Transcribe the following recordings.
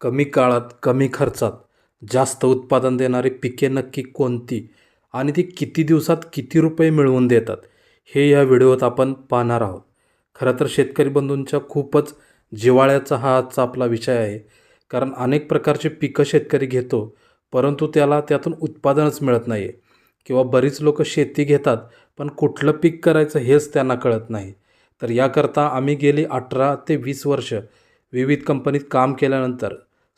कमी काळात कमी खर्चात जास्त उत्पादन देणारी पिके नक्की कोणती आणि ती किती दिवसात किती रुपये मिळवून देतात हे या व्हिडिओत आपण पाहणार आहोत. खरं तर शेतकरी बंधूंच्या खूपच जिव्हाळ्याचा हा आजचा आपला विषय आहे कारण अनेक प्रकारचे पिकं शेतकरी घेतो परंतु त्याला त्यातून उत्पादनच मिळत नाही आहे किंवा बरीच लोक शेती घेतात पण कुठलं पीक करायचं हेच त्यांना कळत नाही. तर याकरता आम्ही गेली अठरा ते वीस वर्ष विविध कंपनीत काम केल्यानंतर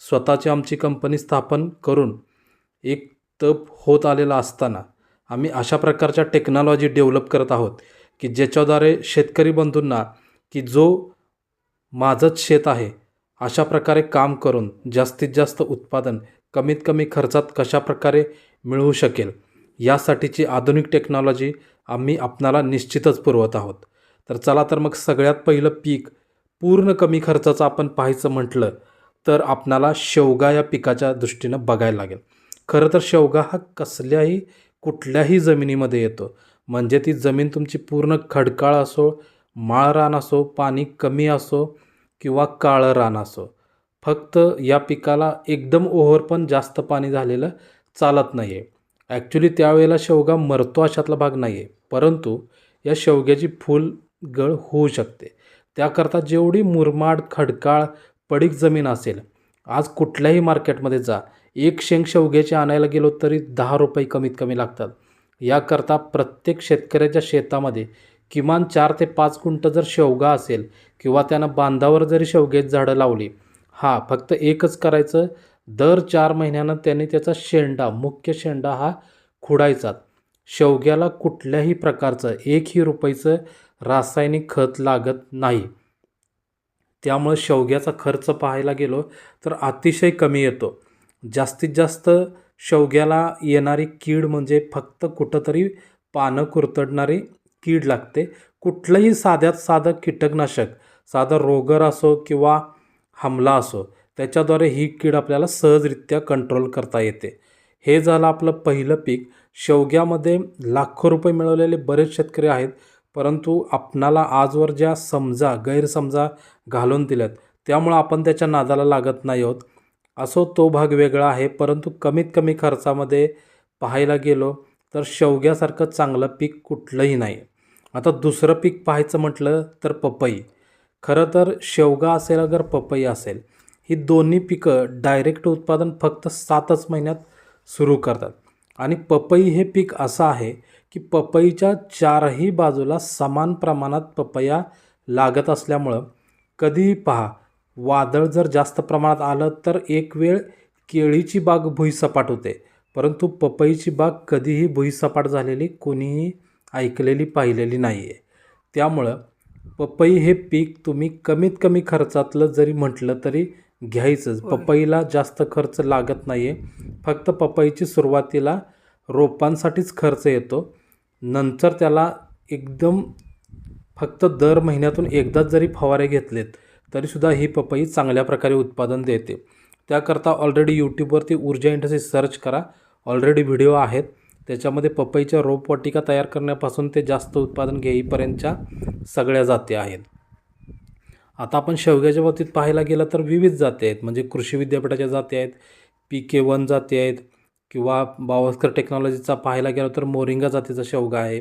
स्वतःची आमची कंपनी स्थापन करून एक तप होत आलेला असताना आम्ही अशा प्रकारच्या टेक्नॉलॉजी डेव्हलप करत आहोत की ज्याच्याद्वारे शेतकरी बंधूंना की जो माझंच शेत आहे अशा प्रकारे काम करून जास्तीत जास्त उत्पादन कमीत कमी खर्चात कशा प्रकारे मिळवू शकेल यासाठीची आधुनिक टेक्नॉलॉजी आम्ही आपणाला निश्चितच पुरवत आहोत. तर चला तर मग सगळ्यात पहिलं पीक पूर्ण कमी खर्चाचं आपण पाहायचं म्हटलं तर आपणाला शेवगा या पिकाच्या दृष्टीनं बघायला लागेल. खरं तर शेवगा हा कसल्याही कुठल्याही जमिनीमध्ये येतो. म्हणजे ती जमीन तुमची पूर्ण खडकाळ असो माळ रान असो पाणी कमी असो किंवा काळं रान असो. फक्त या पिकाला एकदम ओव्हर पण जास्त पाणी झालेलं चालत नाही आहे ॲक्च्युली त्यावेळेला शेवगा मरतो अशातला भाग नाही आहे परंतु या शेवग्याची फूल गळ होऊ शकते. त्याकरता जेवढी मुरमाड खडकाळ पडीक जमीन असेल. आज कुठल्याही मार्केटमध्ये जा. एक शेंग शेवग्याची आणायला गेलो तरी दहा रुपये कमीत कमी लागतात. याकरता प्रत्येक शेतकऱ्याच्या शेतामध्ये किमान चार ते पाच गुंट जर शेवगा असेल किंवा त्यानं बांधावर जरी शेवग्याची झाडं लावली हा फक्त एकच करायचं दर चार महिन्यानं त्यांनी त्याचा शेंडा मुख्य शेंडा हा खुडायचा. शेवग्याला कुठल्याही प्रकारचं एकही रुपयाचं रासायनिक खत लागत नाही. त्यामुळं शेवग्याचा खर्च पाहायला गेलो तर अतिशय कमी येतो. जास्तीत जास्त शेवग्याला येणारी कीड म्हणजे फक्त कुठंतरी पानं कुरतडणारी कीड लागते. कुठलंही साध्यात साधं कीटकनाशक साधं रोगर असो किंवा हमला असो त्याच्याद्वारे ही कीड आपल्याला सहजरित्या कंट्रोल करता येते. हे झालं आपलं पहिलं पीक. शेवग्यामध्ये लाखो रुपये मिळवलेले बरेच शेतकरी आहेत. परंतु आपणाला आजवर ज्या समजा गैरसमजा घालून दिल्यात त्यामुळं आपण त्याच्या नादाला लागत नाही आहोत. असो तो भाग वेगळा आहे परंतु कमीत कमी खर्चामध्ये पाहायला गेलो तर शेवग्यासारखं चांगलं पीक कुठलंही नाही. आता दुसरं पीक पाहायचं म्हटलं तर पपई. खरं तर शेवगा असेल अगर पपई असेल ही दोन्ही पिकं डायरेक्ट उत्पादन फक्त सातच महिन्यात सुरू करतात. आणि पपई हे पीक असं आहे की पपईच्या चारही बाजूला समान प्रमाणात पपया लागत असल्यामुळं कधीही पहा वादळ जर जास्त प्रमाणात आलं तर एक वेळ केळीची बाग भुईसपाट होते. परंतु पपईची बाग कधीही भुईसपाट झालेली कोणीही ऐकलेली पाहिलेली नाही आहे त्यामुळं पपई हे पीक तुम्ही कमीत कमी खर्चातलं जरी म्हटलं तरी घ्यायचंच पपईला जास्त खर्च लागत नाही आहे फक्त पपईची सुरुवातीला रोपांसाठीच खर्च येतो. नंतर त्याला एकदम फक्त दर महिन्यातून एकदाच जरी फवारे घेतलेत तरीसुद्धा ही पपई चांगल्या प्रकारे उत्पादन देते. त्याकरता ऑलरेडी यूट्यूबवरती ऊर्जा इंडस्ट्री सर्च करा. ऑलरेडी व्हिडिओ आहेत. त्याच्यामध्ये पपईच्या रोपवाटिका तयार करण्यापासून ते जास्त उत्पादन घेईपर्यंतच्या सगळ्या जाती आहेत. आता आपण शेवग्याच्या बाबतीत पाहायला गेलं तर विविध जाती आहेत. म्हणजे कृषी विद्यापीठाच्या जाती आहेत पी के वन जाती आहेत किंवा बावस्कर टेक्नॉलॉजीचा पाहायला गेलं तर मोरिंगा जातीचा शेवगा आहे.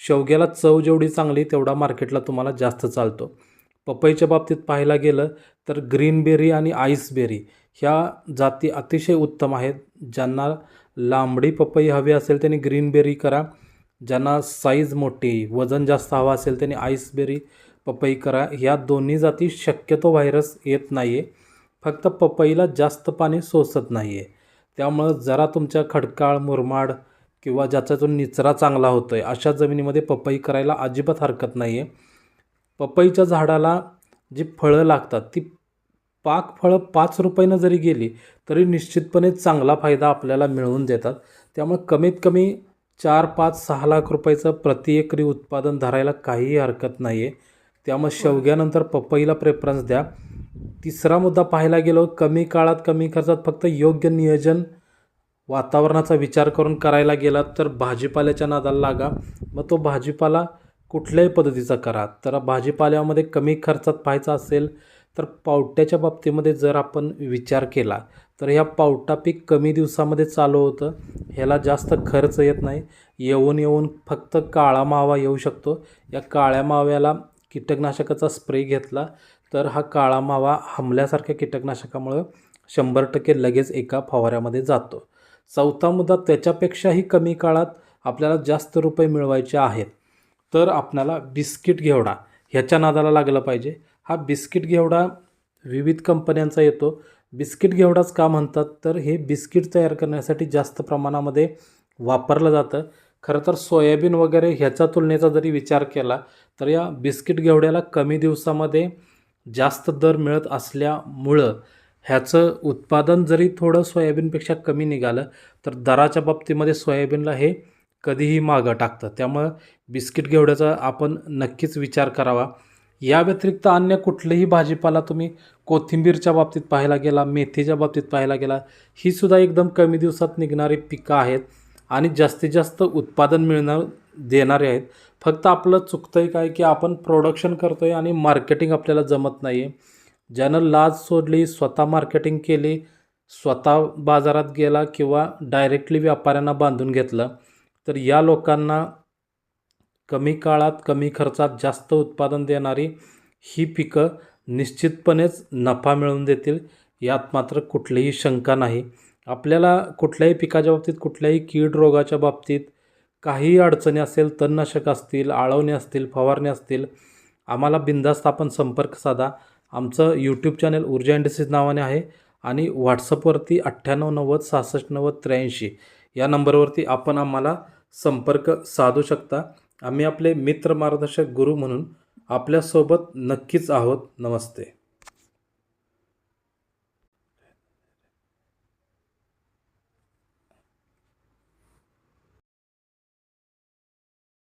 शेवग्याला चव जेवढी चांगली तेवढा मार्केटला तुम्हाला जास्त चालतो. पपईच्या बाबतीत पाहायला गेलं तर ग्रीनबेरी आणि आईसबेरी ह्या जाती अतिशय उत्तम आहेत. ज्यांना लांबडी पपई हवी असेल त्यांनी ग्रीनबेरी करा. ज्यांना साईज मोठी वजन जास्त हवं असेल त्यांनी आईसबेरी पपई करा. ह्या दोन्ही जाती शक्यतो व्हायरस येत नाही आहे फक्त पपईला जास्त पाणी सोसत नाही आहे त्यामुळं जरा तुमच्या खडकाळ मुरमाड किंवा ज्याच्यातून निचरा चांगला होतो आहे अशा जमिनीमध्ये पपई करायला अजिबात हरकत नाही आहे पपईच्या झाडाला जी फळं लागतात ती पाक फळं पाच रुपयानं जरी गेली तरी निश्चितपणे चांगला फायदा आपल्याला मिळवून देतात. त्यामुळे कमीत कमी चार पाच सहा लाख रुपयाचं प्रति एकरी उत्पादन धरायला काहीही हरकत नाही आहे त्यामुळे शेवग्यानंतर पपईला प्रेफरन्स द्या. तिसरा मुद्दा पाहायला गेलो कमी काळात कमी खर्चात फक्त योग्य नियोजन वातावरणाचा विचार करून करायला गेलात तर भाजीपाल्याच्या नादाला लागा. मग तो भाजीपाला कुठल्याही पद्धतीचा करा. तर भाजीपाल्यामध्ये कमी खर्चात पाहायचा असेल तर पावट्याच्या बाबतीमध्ये जर आपण विचार केला तर ह्या पावटा पीक कमी दिवसामध्ये चालू होतं. ह्याला जास्त खर्च येत नाही. येऊन येऊन फक्त काळा मावा येऊ शकतो. या काळ्या माव्याला कीटकनाशकाचा स्प्रे घेतला तर हा काळा मावा हमल्यासारख्या कीटकनाशकामुळं शंभर टक्के लगेच एका फवाऱ्यामध्ये जातो. चौथा मुद्दा त्याच्यापेक्षाही कमी काळात आपल्याला जास्त रुपये मिळवायचे आहेत. तर आपल्याला बिस्किट घेवडा ह्याच्या नादाला लागलं पाहिजे. हा बिस्किट घेवडा विविध कंपन्यांचा येतो. बिस्किट घेवडाच का म्हणतात? तर हे बिस्किट तयार करण्यासाठी जास्त प्रमाणामध्ये वापरलं जातं. खरं तर सोयाबीन वगैरे ह्याच्या तुलनेचा जरी विचार केला तर या बिस्किट घेवड्याला कमी दिवसामध्ये जास्त दर मिळत असल्यामुळं ह्याचं उत्पादन जरी थोडं सोयाबीनपेक्षा कमी निघालं तर दराच्या बाबतीमध्ये सोयाबीनला हे कधीही मागं टाकतं. त्यामुळं बिस्किट घेवड्याचा आपण नक्कीच विचार करावा. या व्यतिरिक्त अन्य कुठलंही भाजीपाला तुम्ही कोथिंबीरच्या बाबतीत पाहायला गेला मेथीच्या बाबतीत पाहायला गेला ही सुद्धा एकदम कमी दिवसात निघणारी पिकं आहेत आणि जास्तीत जास्त उत्पादन मिळणार देणारे आहेत. फक्त आपलं चुकतं आहे काय की आपण प्रोडक्शन करतो आहे आणि मार्केटिंग आपल्याला जमत नाही आहे ज्यानं लाज सोडली स्वतः मार्केटिंग केली स्वतः बाजारात गेला किंवा डायरेक्टली व्यापाऱ्यांना बांधून घेतलं तर या लोकांना कमी काळात कमी खर्चात जास्त उत्पादन देणारी ही पिकं निश्चितपणेच नफा मिळवून देतील यात मात्र कुठलीही शंका नाही. आपल्याला कुठल्याही पिकाच्या बाबतीत कुठल्याही कीड रोगाच्या बाबतीत काहीही अडचणी असेल तणनाशक असतील आळवणे असतील फवारणे असतील आम्हाला बिंदास्त आपण संपर्क साधा. आमचं यूट्यूब चॅनल ऊर्जा इंडस्ट्रीज नावाने आहे आणि व्हॉट्सअपवरती अठ्ठ्याण्णव नव्वद सहासष्ट नव्वद त्र्याऐंशी या नंबरवरती आपण आम्हाला संपर्क साधू शकता. आम्ही आपले मित्र मार्गदर्शक गुरु म्हणून आपल्यासोबत नक्कीच आहोत. नमस्ते.